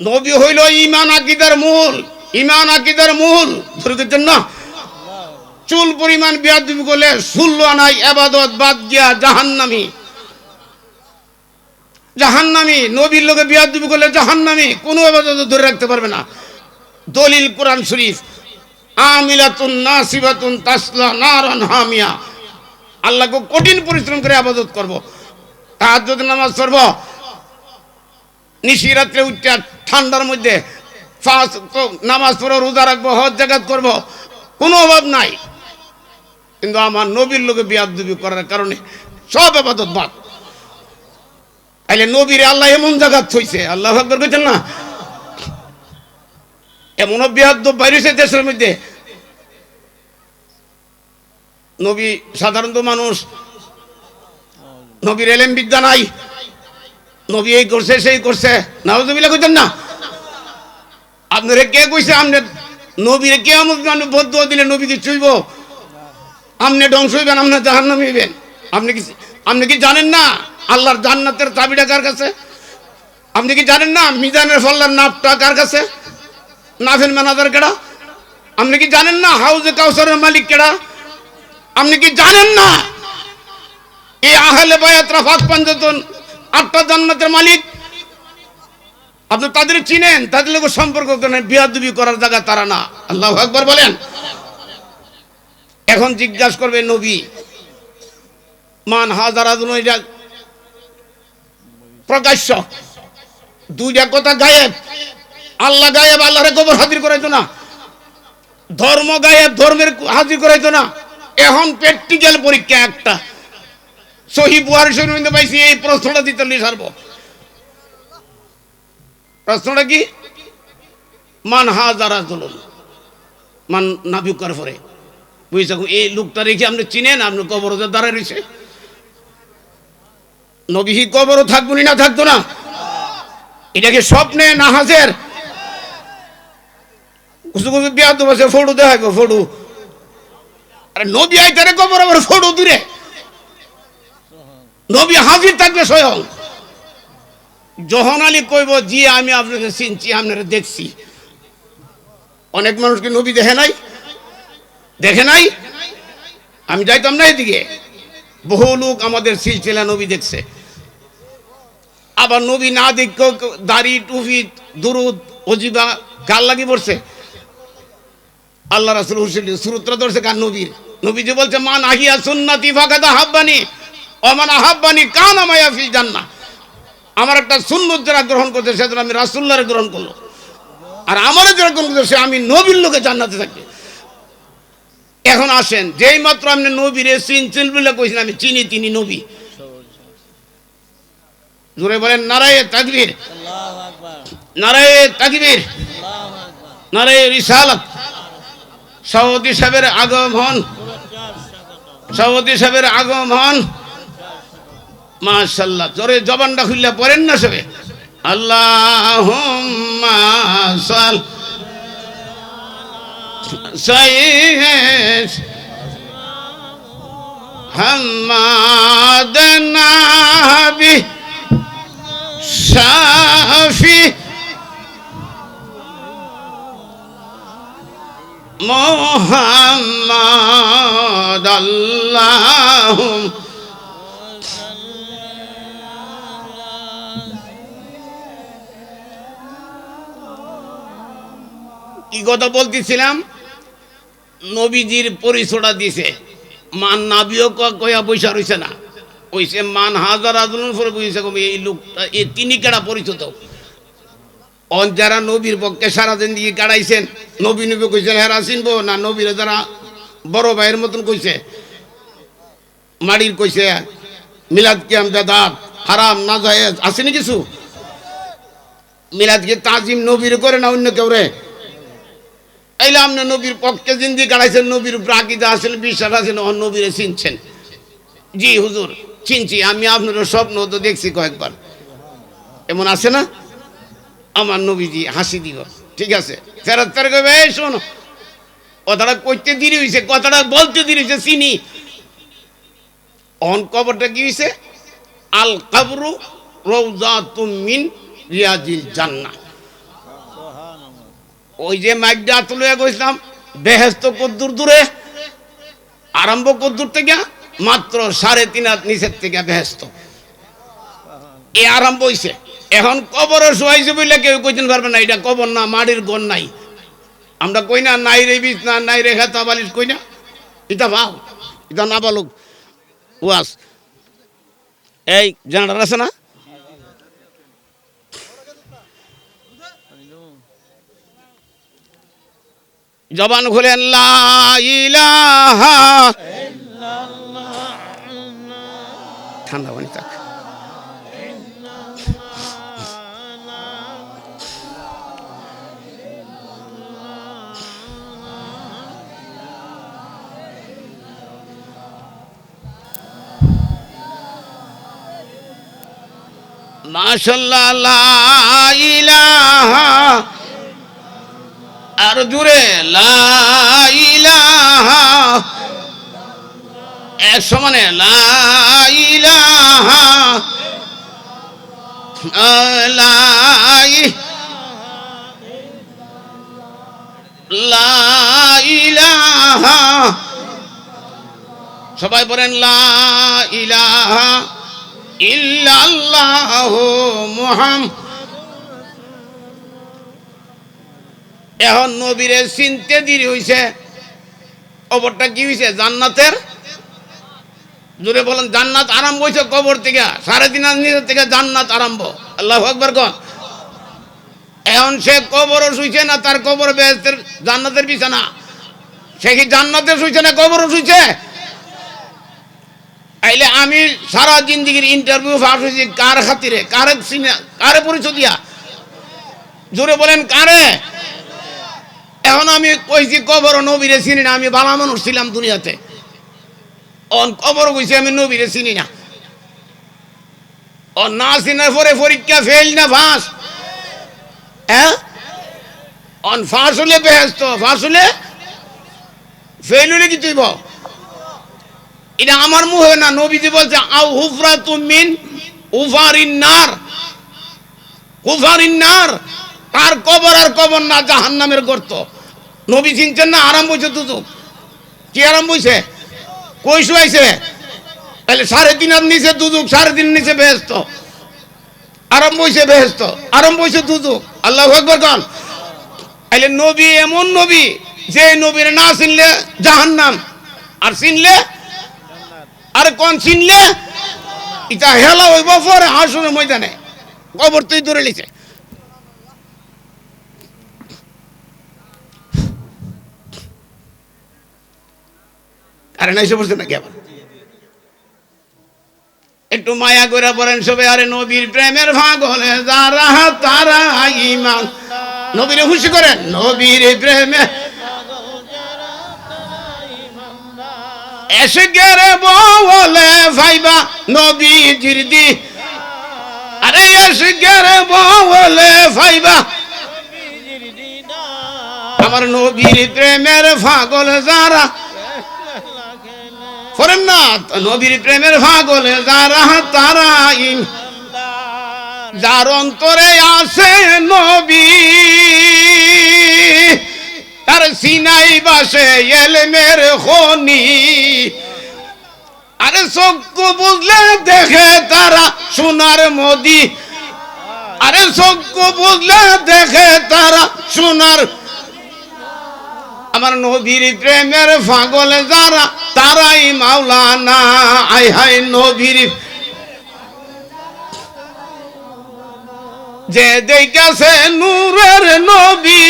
নবী হইল ইমান আকিদার মূল ইমান আকিদার মূল। দিচ্ছেন না? চুল পরিমাণ বিয়াদবি করলে ষোলো আনাই আবাদত বাদ গিয়া জাহান্নামি। জাহান্নামি, নবীর লোকে বিয়াদবি করলে জাহান্নামি, কোনো আবাদত ধরে রাখতে পারবে না। দলিল কোরআন শরীফ, আমিলাতুন নাসিবাতুন তাসলা নারান হামিয়া। আল্লাহকে কঠিন পরিশ্রম করে আবাদত করব। তাহাজ্জুদ নামাজ পড়ব। নিশি রাত্রে উঠতে ঠান্ডার মধ্যে নামাজ পড়ো রোজা রাখব, হজ জাগাত করব, কোনো অভাব নাই। কিন্তু আমার নবীর লোকে বিয়াদবি করার কারণে সব আবাদত বাদ। তাইলে নবীর আল্লাহ এমন জায়গা থইছে, আল্লাহ আকবর কইছেন না এমন বিয়াদ্দ বাইরেছে দেশের মধ্যে। নবী সাধারণত মানুষ, নবীর এলেম বিদ্যা নাই। নবী এই করছে, সেই করছে। নাউজুবিল্লাহ কইতেন না? আপনারে কে কইছে? আপনি নবীরে কে আমি বদ্ধ দিলে নবীকে চুইব? আপনি ধ্বংস হইবেন আপনার জাহান্নামে হইবেন। আপনি কি আপনি কি জানেন না আল্লাহর জান্নাতের চাবিটা কার কাছে? আপনি কি জানেন না মিজানের ফল্লার নাপটা কার কাছে? নাফেন ম্যানাজার কেডা? আপনি কি জানেন না হাউজে কাউসারের মালিক কেডা? আপনি কি জানেন না? এই আহলে বায়াত রাফাত পাঞ্জাতন আটটা জান্নাতের মালিক। আপনি তাদের চিনেন, তাদের লোক সম্পর্ক করেন বিয়াদুবি করার জায়গা তারা না। আল্লাহ একবার বলেন। এখন জিজ্ঞাসা করবে নবী, মান হাজার প্রকাশ্য। দুইটা কথা গায়েব। আল্লাহ গায়েব, আল্লাহরে গোবর হাজির করাইতো না। ধর্ম গায়েব, ধর্মের হাজির করাইতো না। এখন প্র্যাকটিক্যাল পরীক্ষা একটা। সহি বুহারি শরীর পাইছি এই প্রশ্নটা দিতে সারব প্রশ্নটা কি মান হাজারা চলুন মান নাবিকার পরে বুঝতে এই লোকটা রেখে আপনি চিনেন আপনি কবর দাঁড়ায় রয়েছে নবী কবরও থাকব না থাকতো না এটাকে স্বপ্নে না হাজের কুসু কুসু বিয়া তো বসে ফটো দেখাইবো ফটো আরে নবী আইতারে কবর আবার ফটো দূরে নবী হাজির থাকবে স্বয়ং। জহন আলী কইব, জি, আমি আপনাকে চিনছি, আপনারা দেখছি। অনেক মানুষকে নবী দেখে নাই? দেখে নাই? আমি যাইতাম না এদিকে। বহু লোক আমাদের সিলসিলা নবী দেখছে। আবার নবী না দেখ দাড়ি, টুপি, দুরুদ, অজিবা কার লাগি পড়ছে। আল্লাহ রাসুল হুসেন সুরুত্র ধরছে কার নবীর? নবী যে বলছে, মান আহিয়া সুন্নাতি ফাঁকাদা হাব্বানি। অমান আহাব্বানি কান আমায়া ফিল জান্না আমার একটা সুন্নত যারা গ্রহণ করছে সেজন্য আমি রাসুল্লাহরে গ্রহণ করল। আর আমারও যারা গ্রহণ করছে আমি নবীর লোকে জান্নাতে থাকি। এখন আসেন, যেই মাত্র আপনি নবীরে চিন চিন বলে কইছেন, আমি চিনি তিনি নবী। জোরে বলেন, নারায়ে তাকবীর। নারায়ে তাকবীর। নারায়ে রিসালাত। সভাপতি সাহেবের আগমন। সভাপতি সাহেবের আগমন। মাশাল্লাহ জোরে জবানটা খুললে পড়েন না সবে? আল্লাহ হাম্মাদ শাফি মোহাম্মদ আল্লাহ কথা বলতেছিলাম, নবীজির পরিচয়টা দিছে। মান নাবিও কয়া পয়সা রইছে না। কইছে, মান হাজার আদনের পরে বুঝেছে এই লোকটা, এই তিনি কেডা পরিচিত? অন যারা নবীর পক্ষে সারাদিন দিয়ে কাড়াইছেন, নবী নবী কইছেন হেরা চিনবো না, নবীরে যারা বড় ভাইয়ের মতন কইছে। মাড়ির কইছে, মিলাদ কি কিয়াম দাদাত হারাম, না যায় আসেনি কিছু? মিলাদ কি তাজিম নবীর করে না অন্য কেউ রে? এইলে আপনি নবীর পক্ষে জিন্দি গাড়াইছেন, নবীর উপর আকিদা আসেন বিশ্বাস আছেন অন নবীরে চিনছেন। জি, হুজুর, চিনছি, আমি আপনার স্বপ্ন তো দেখছি কয়েকবার। এমন আছে না? আমার নবীজি হাসি দিব ঠিক আছে? ফেরত কবে এই শোনো, কথাটা কইতে দেরি হয়েছে কথাটা বলতে দেরি হয়েছে চিনি। অন কবরটা কি হয়েছে আল কাবরু রৌজা তুমিন রিয়াজিল জান্নাহ। ওই যে মাইকটা তুলে গেছিলাম বেহেস্ত কদ্দুর দূরে। আরম্ভ কদ্দুর থেকে মাত্র সাড়ে তিন হাত নিচের থেকে বেহেস্ত এ আরম্ভ হইছে। এখন কবরে শোয়াইছে বলে কেউ কইতেন পারবে না, এটা কবর না, মাটির গন নাই। আমরা কই না, নাই রে বিষ না, নাই রে হেতা বালিশ কই না? এটা ভাও এটা না বালুক ওয়াস। এই জানার আছে না? জবান খুলেন ঠান্ডা পানি থাক। মাশাল্লাহ লা ইলাহা আর জুড়ে এক সমানে লা ইলাহা। লা ই- লা ইলাহা। সবাই বলেন লা ইলাহা ইল্লাল্লাহ মুহাম্মদ এখন নবীরে চিনতে দেরি হইছে। কবরটা কি হইছে? জান্নাতের? জোরে বলেন, জান্নাত আরম্ভ হইছে কবর থেকে। সাড়ে তিন নিচের থেকে জান্নাত আরম্ভ। আল্লাহ আকবর কন? এখন সে কবরও শুইছে না, তার কবর বেহেস্তের জান্নাতের বিছানা। সে কি জান্নাতে শুইছে না কবরও শুইছে? আইলে আমি সারা জিন্দিগির ইন্টারভিউ পাস হয়েছি কার খাতিরে? কারে কারে পরিচয় দিয়া? জোরে বলেন, কারে? এখন আমি কইছি কবর নবীরে চিনি না, আমি বালা মানুষ ছিলাম দুনিয়াতে। অন কবর কইছি আমি নবীরে চিনি না। ও না চিনার পরে পরীক্ষা ফেল না ফাঁস? হ্যাঁ? অন ফাঁস হলে বেহেস্ত ফাঁস হলে ফেল হলে কি তুইব? এটা আমার মুহে না, নবীজি বলছে আউ হুফরা তুমিন উফারিন নার। উফারিন নার? তার কবর আর কবর না জাহান নামের গর্ত। নবী চিনছেন না, আরাম বইছে দুদুক কি আরাম বইছে কই শুয়াইছে? তাহলে সাড়ে তিন হাত নিচে দুদুক সাড়ে তিন নিচে বেহেস্ত আরাম বইছে বেহেস্ত আরাম বইছে দুদুক আল্লাহ একবার গান তাহলে নবী এমন নবী, যে নবীর না চিনলে জাহান নাম আর চিনলে? আর কোন চিনলে? এটা হেলা হইব পরে হাসুনের ময়দানে। কবর তুই ধরে লিছে। আরে না এসে বসছে নাকি আবার? একটু মায়া করে পড়েন সবে, আরে নবীর প্রেমের ভাগলে যারা, তারা ইমান। নবীরে খুশি করেন? নবীর প্রেমে এসে গেরে বলে ভাইবা নবীজির দি। আরে এসে গেরে বলে ভাইবা আমার নবীর প্রেমের ফাগল যারা করেন না। নবীর প্রেমের ফাগল যারা তারা যার অন্তরে আছে নবী, তার সিনাই বাসে এলমের খনি। আরে চক্ষু বুঝলে দেখে তারা সোনার মোদি। আরে চক্ষু বুঝলে দেখে তারা সোনার আমার নবীর প্রেমের ফাগল যারা তারাই মাওলানা আই হাই নবীর। যে দেখেছে নূরের নবী।